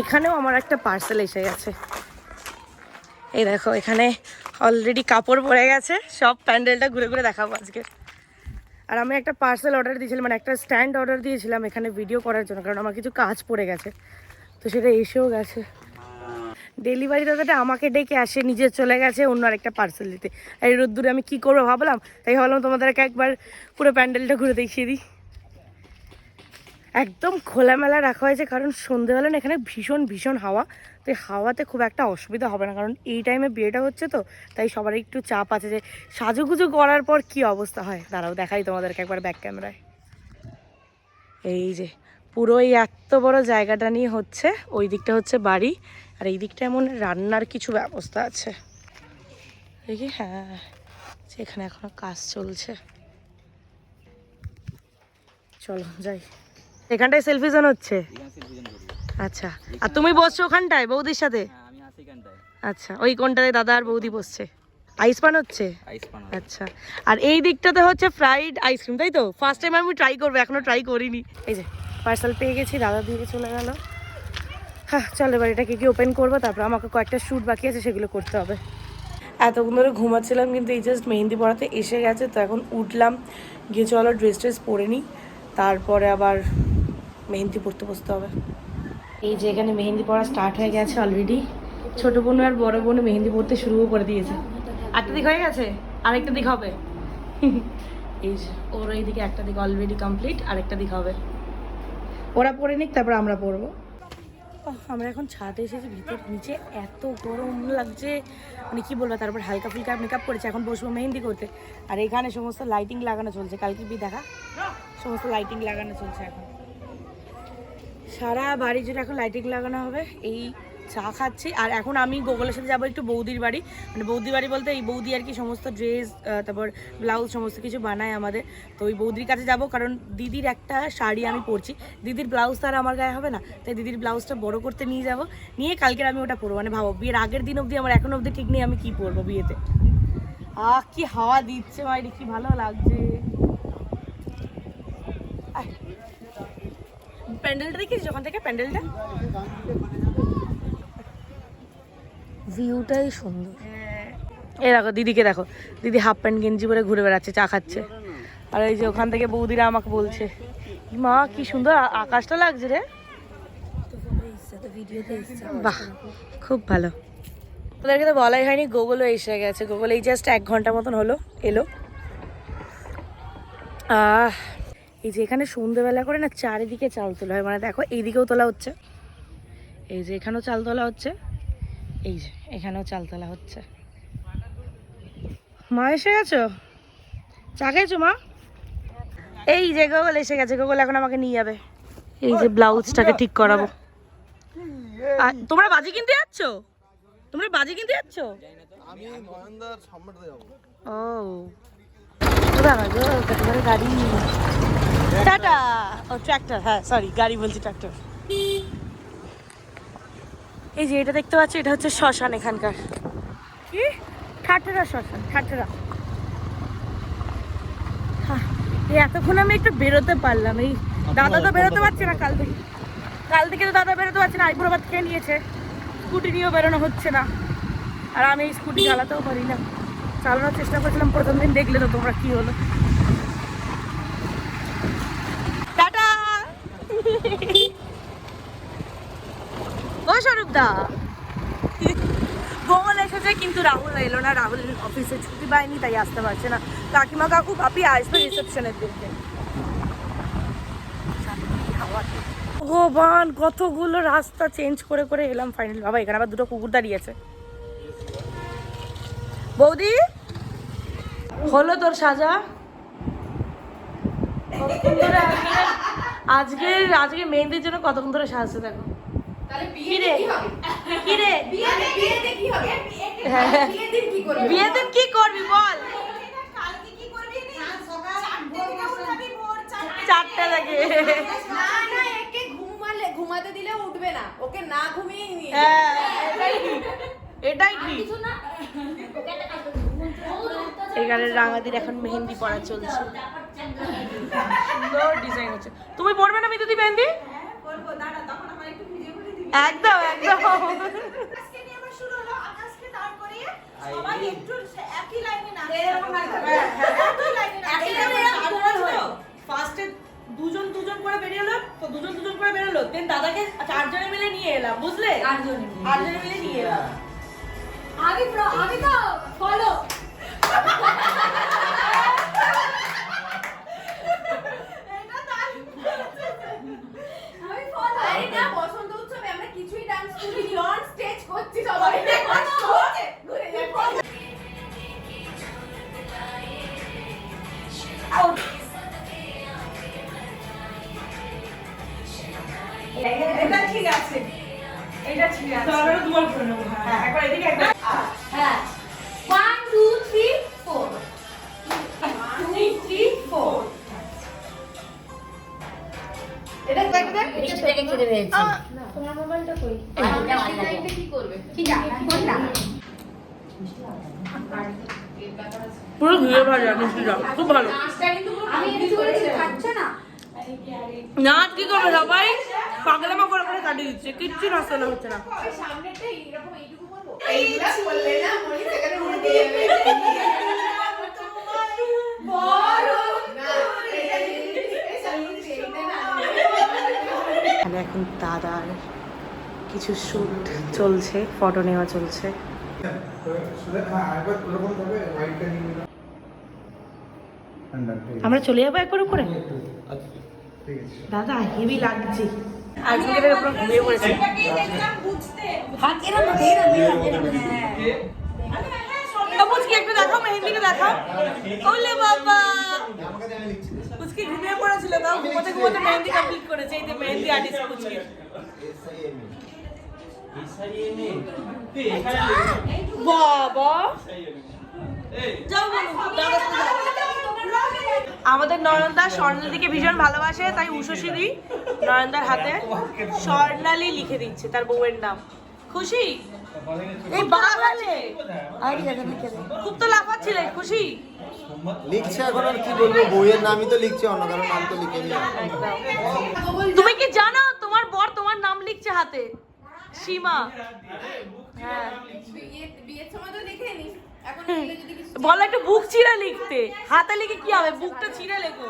এখানেও আমার একটা পার্সেল এসে গেছে। এই দেখো, এখানে অলরেডি কাপড় পরে গেছে। সব প্যান্ডেলটা ঘুরে ঘুরে দেখাবো আজকে। আর আমি একটা পার্সেল অর্ডার দিয়েছিলাম মানে একটা স্ট্যান্ড অর্ডার দিয়েছিলাম এখানে ভিডিও করার জন্য, কারণ আমার কিছু কাজ পড়ে গেছে। তো সেটা এসেও গেছে। ডেলিভারি দাদাটা আমাকে ডেকে আসে, নিজে চলে গেছে অন্য আরেকটা পার্সেল দিতে আর রোদ্দুরে আমি কি করব ভাবলাম? তাই ভাবলাম তোমাদেরকে একবার পুরো প্যান্ডেলটা ঘুরে দেখিয়ে দিই। একদম খোলামেলা রাখা হয়েছে, কারণ সন্ধেবেলা না এখানে ভীষণ ভীষণ হাওয়া। তো হাওয়াতে খুব একটা অসুবিধা হবে না, কারণ এই টাইমে বিয়েটা হচ্ছে তো, তাই সবার একটু চাপ আছে যে সাজুগুজু করার পর কি অবস্থা হয়। দাঁড়াও, দেখাই তোমাদেরকে একবার ব্যাক ক্যামেরায় এই যে, পুরো এই এত বড় জায়গাটা নিয়ে হচ্ছে, ওই দিকটা হচ্ছে বাড়ি, আর এই দিকটা এমন রান্নার কিছু ব্যবস্থা আছে। দেখি হ্যাঁ এখানে এখনও কাজ চলছে। চলো, যাই। এখানটায় সেলফি জোন হচ্ছে? আচ্ছা। আর তুমি বসছো ওখানটায় বৌদির সাথে? হ্যাঁ আচ্ছা ওই কোনটাতে দাদা আর বৌদি বসছে? আইস পান হচ্ছে? আচ্ছা। আর এই দিকটাতে হচ্ছে ফ্রাইড আইসক্রিম তাই তো? ফার্স্ট টাইম আমি ট্রাই করব এখনও ট্রাই করিনি। এই যে পার্সেল পেয়ে গেছি দাদা দিয়ে চলে গেল। হ্যাঁ চল এবার এটাকে কি ওপেন করব তারপর আমাকে কয়েকটা শ্যুট বাকি আছে সেগুলো করতে হবে। এতক্ষণ ধরে ঘুমাচ্ছিলাম কিন্তু এই জাস্ট মেহেন্দি পড়াতে এসে গেছে তো এখন উঠলাম। গিয়ে চলো ড্রেস ট্রেস পরে নিই। তারপরে আবার মেহেন্দি পড়তে বসতে হবে। এই যে এখানে মেহেন্দি পড়া স্টার্ট হয়ে গেছে অলরেডি ছোট বোন আর বড় বোন মেহেন্দি পড়তে শুরুও করে দিয়েছে। একটা দিক হয়ে গেছে? আরেকটা দিক হবে? এই যে ওর এইদিকে একটা দিক অলরেডি কমপ্লিট আরেকটা দিক হবে। ওরা পরে নিক তারপর আমরা পরবো ওহ, আমরা এখন ছাদে এসেছি ভিতর নিচে এত গরম লাগছে। মানে কি বলব তারপর হালকা ফুলকা মেকআপ করেছে এখন বসবো মেহেন্দি করতে। আর এখানে সমস্ত লাইটিং লাগানো চলছে কালকে বি দেখা। সমস্ত লাইটিং লাগানো চলছে এখন। সারা বাড়ি জুড়ে এখন লাইটিং লাগানো হবে, এই চা খাচ্ছি। আর এখন আমি গোগলের সাথে যাব একটু বৌদির বাড়ি। মানে বৌদির বাড়ি বলতে এই বৌদি আর কি সমস্ত ড্রেস তারপর ব্লাউজ সমস্ত কিছু বানায় আমাদের। তো ওই বৌদির কাছে যাব, কারণ দিদির একটা শাড়ি আমি পরছি। দিদির ব্লাউজ তার আমার গায়ে হবে না, তাই দিদির ব্লাউজটা বড় করতে নিয়ে যাব। নিয়ে কালকের আমি ওটা পরবো। মানে ভাবো, বিয়ের আগের দিন অবধি আমার এখন অবধি ঠিক নেই, আমি কি পরবো বিয়েতে? আহ, কি হাওয়া দিচ্ছে মাইরি কি ভালো লাগছে। প্যান্ডেলটা দেখেছিস ওখান থেকে প্যান্ডেলটা? ভিউটাই সুন্দর। এই দেখো দিদিকে দেখো। দিদি হাফ প্যান্ট গেঞ্জি পরে ঘুরে বেড়াচ্ছে চা খাচ্ছে। আর এই যে ওখান থেকে বৌদিরা আমাকে বলছে মা কি সুন্দর আকাশটা লাগছে রে। বাহ খুব ভালো। ওদেরকে তো বলাই হয়নি গুগলও এসে গেছে। গুগল এই জাস্ট এক ঘণ্টা মতন হলো এলো। আহ এই যে এখানে সন্ধ্যেবেলা করে না চারিদিকে চাল তোলা হয়। মানে দেখো, এইদিকেও তোলা হচ্ছে। এই যে এখানেও চাল তোলা হচ্ছে। এই যে এখানেও চাল তোলা হচ্ছে। মা এসে গেছো? চা খেয়েছো মা? এই যে গোগল এসে গেছে। গোগল এখন আমাকে নিয়ে যাবে। এই যে ব্লাউজটাকে ঠিক করাবো। তোমরা বাজি কিনতে যাচ্ছ? তোমরা বাজি কিনতে যাচ্ছ? আমি সামনেটা যাব ও দাঁড়া গো গাড়ি। টাটা। ও ট্র্যাক্টর হ্যাঁ সরি গাড়ি বলছি ট্র্যাক্টর এই যে এটা দেখতে পাচ্ছি এটা হচ্ছে শ্মশান এখানকার। কি? ঠাট্টারা শ্মশান এই এতক্ষণ আমি একটু বেরোতে পারলাম। এই দাদা তো বেরোতে পারছে না কাল থেকে। কাল থেকে তো দাদা বেরোতে পারছে না আইপুরাবাদ খেয়ে নিয়েছে। স্কুটি নিয়েও বেরোনো হচ্ছে না। আর আমি এই স্কুটি চালাতেও পারি না। চালানোর চেষ্টা করছিলাম প্রথম দিন দেখলে তো তোমরা কি হলো টাটা এসেছে, কিন্তু রাহুল এলো না। রাহুল অফিসে ছুটি পায়নি, তাই আসতে পারছে না। কাকিমা কাকু, ভাবি আসবে রিসেপশনের দিকে। কতগুলো রাস্তা চেঞ্জ করে করে এলাম ফাইনালি বাবা, এখানে আবার দুটো কুকুর দাঁড়িয়েছে বৌদি, হলো তোর সাজা? আজকে- আজকে মেহেন্দির জন্য কতক্ষণ ধরে সাজছে দেখো। কি রে কি রে হ্যাঁ। বিয়ের দিন কি করবি বল? চারটে থেকে ঘুমাতে দিলে উঠবে না। ওকে না ঘুমিয়ে হ্যাঁ। এটাই এটাই ঠিক। এখানে রাঙাদির এখন মেহেন্দি পড়া চলছে। সুন্দর ডিজাইন হচ্ছে। তুমি পড়বে না বিদ্যুতি মেহেন্দি একদম একদম। ফার্স্টে দুজন দুজন করে বেরিয়ে তো দুজন দুজন করে বেরোলো। দেন দাদাকে চারজনে মিলে নিয়ে এলাম বুঝলে? আটজনে মিলে। নিয়ে এলাম। আমি প্র- আমি তো ফলো আমি follow। আরে না, বসন্ত উৎসবে আমরা কিছুই ডান্স করিনি অন স্টেজ করছি সবাই ঘুরে এটা দেখ দেখ। তোমার মোবাইলটা কই? ডিজাইনটা কি করবে? কি জানা কোনটা? পুরো ঘিরে ভাজা মিষ্টিটা খুব ভালো। না? কি করবে সবাই? পাগলামা করে করে কাটিয়ে দিচ্ছে। কিচ্ছু নষ্ট না হচ্ছে না। সামনেটা এইরকম এইটুকু বলব এইগুলা করলে না মনি সেখানে উড়ে দিয়ে যাবে বড় না এটা এই সামনে এইটা না এখানে দাদার কিছু শুট চলছে ফটো নেওয়া চলছে। আমরা চলে যাব একবার উপরে? দাদা হেভি লাগছে। আজকে পুরো ঘুমিয়ে পড়েছে হ্যাঁ। দেখাও, মেহেন্দিকে দেখাও। বাবা। পুচকি ঘুমিয়ে পড়েছিল তাও ঘুমোতে ঘুমোতে মেহেন্দি কমপ্লিট করেছে এই যে মেহেন্দি আর্টিস্ট পুচকি। বাবা। আমাদের নয়নদা স্বর্ণালীকে ভীষণ ভালোবাসে তাই উষসিদি নয়নদার হাতে স্বর্ণালী লিখে দিচ্ছে তার বউয়ের নাম। খুশি? এই খুব তো লাফাচ্ছিলে খুশি? লিখছে এখন আর কি বলব? বইয়ের নামই তো লিখছে, অন্য কারও নাম তো লিখেনি তুমি কি জানো? তোমার বর তোমার নাম লিখছে হাতে। সীমা। হ্যাঁ। লিখে বলো একটু বুক চিরে লিখতে। হাতে লিখে কি হবে? বুকটা চিরে লেখো।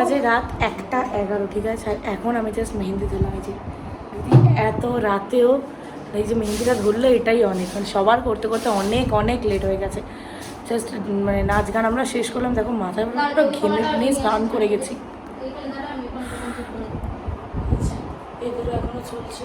বাজে রাত একটা এগারো ঠিক আছে? আর এখন আমি জাস্ট মেহেন্দি দিলাম এই যে এত রাতেও এই যে মেহেন্দিটা ধরলো এটাই অনেক। মানে সবার করতে করতে অনেক অনেক লেট হয়ে গেছে। জাস্ট মানে নাচ গান আমরা শেষ করলাম। দেখো মাথায় পুরো ঘেমে ঘেমে স্নান করে গেছি। এগুলো এখনও চলছে।